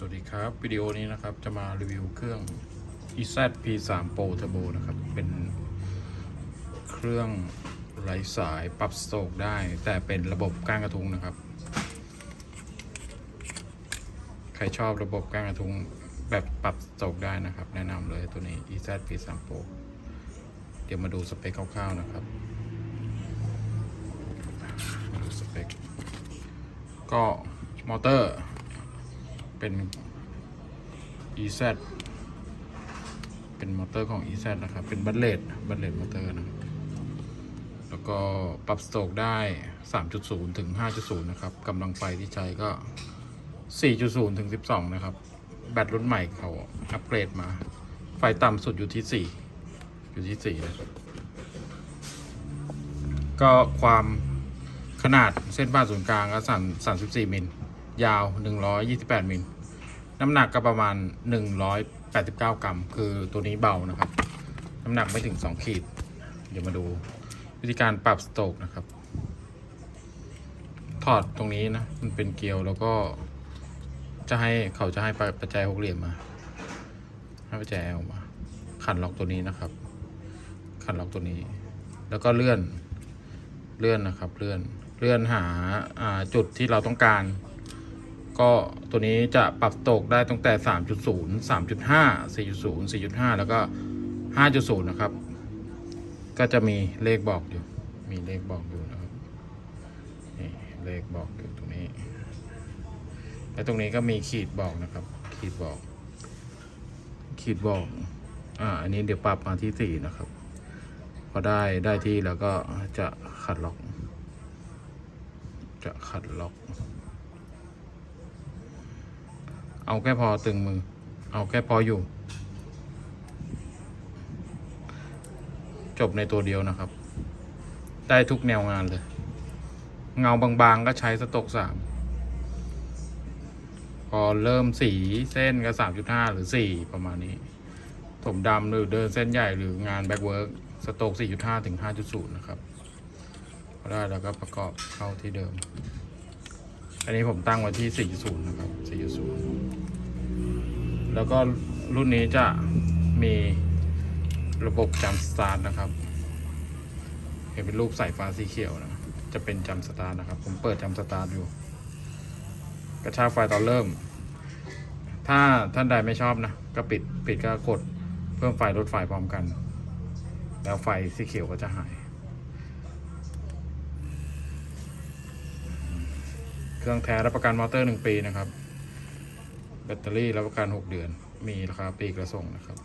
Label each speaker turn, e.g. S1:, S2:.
S1: สวัสดีครับวิดีโอนี้นะครับจะมารีวิวเครื่อง EZ P3 Pro Turbo นะครับ เป็นเครื่องไร้สายปรับสโตกได้ แต่เป็นระบบก้านกระทุงนะครับ ใครชอบระบบก้านกระทุงแบบปรับสโตกได้นะครับ แนะนำเลยตัวนี้ EZ P3 Pro เดี๋ยวมาดูสเปคคร่าวๆนะครับดูสเปคก็มอเตอร์ เป็น EZ เป็นมอเตอร์ของ EZ นะครับ เป็นบัตเลดบัตเลดมอเตอร์นะครับ แล้วก็ปรับสโตรกได้ 3.0 ถึง 5.0 นะครับกำลังไฟที่ใช้ก็ 4.0 ถึง 12 นะครับ แบตรุ่นใหม่เขาอัปเกรดมา ไฟต่ำสุดอยู่ที่ 4 อยู่ที่ 4 นะครับ ก็ความขนาดเส้นผ่านศูนย์กลางก็3 34มิล ยาว 128มิลน้ำหนักก็ประมาณ 189 กรัม คือตัวนี้เบานะครับ น้ำหนักไม่ถึง 2 ขีด เดี๋ยวมาดู วิธีการปรับสโตกนะครับ ถอดตรงนี้นะ มันเป็นเกลียวแล้วก็ จะให้เขาจะให้ปัจจัยหกเหลี่ยมมา ให้ปัจจัยแอลมา ขันล็อกตัวนี้นะครับ ขันล็อกตัวนี้ แล้วก็เลื่อน เลื่อนนะครับ เลื่อน เลื่อนหาาจุดที่เราต้องการ ก็ตัวนี้จะปรับตกได้ตั้งแต่ 3.0 3.5 4.0 4.5 แล้วก็ 5.0 นะครับ ก็จะมีเลขบอกอยู่ มีเลขบอกอยู่นะครับนี่เลขบอกอยู่ตรงนี้ และตรงนี้ก็มีขีดบอกนะครับ ขีดบอก ขีดบอก อ่า อันนี้เดี๋ยวปรับมาที่ 4 นะครับ พอได้ได้ที่แล้วก็จะขัดล็อก จะขัดล็อก เอาแค่พอตึงมือ เอาแค่พออยู่ จบในตัวเดียวนะครับ ได้ทุกแนวงานเลย เงาบางๆก็ใช้สตกสามพอเริ่มสีเส้นก็สามจุดห้าหรือสี่ประมาณนี้ถมดำหรือเดินเส้นใหญ่หรืองานแบ็กเวิร์กสโตกสี่จุดห้าถึงห้าจุดศูนย์นะครับพอได้แล้วก็ประกอบเข้าที่เดิม อันนี้ผมตั้งไว้ที่4.0นะครับ4.0 แล้วก็รุ่นนี้จะมีระบบจำสตาร์ทนะครับ เห็นเป็นรูปสายฟ้าสีเขียวนะ จะเป็นจำสตาร์ทนะครับ ผมเปิดจำสตาร์ทอยู่ กระชากไฟตอนเริ่ม ถ้าท่านใดไม่ชอบนะ ก็ปิดปิดก็กดเพิ่มไฟลดไฟพร้อมกัน แล้วไฟสีเขียวก็จะหาย เครื่องแท้รับประกันมอเตอร์หนึ่งปีนะครับ แบตเตอรี่รับประกันหกเดือน มีราคาปีกระส่งนะครับ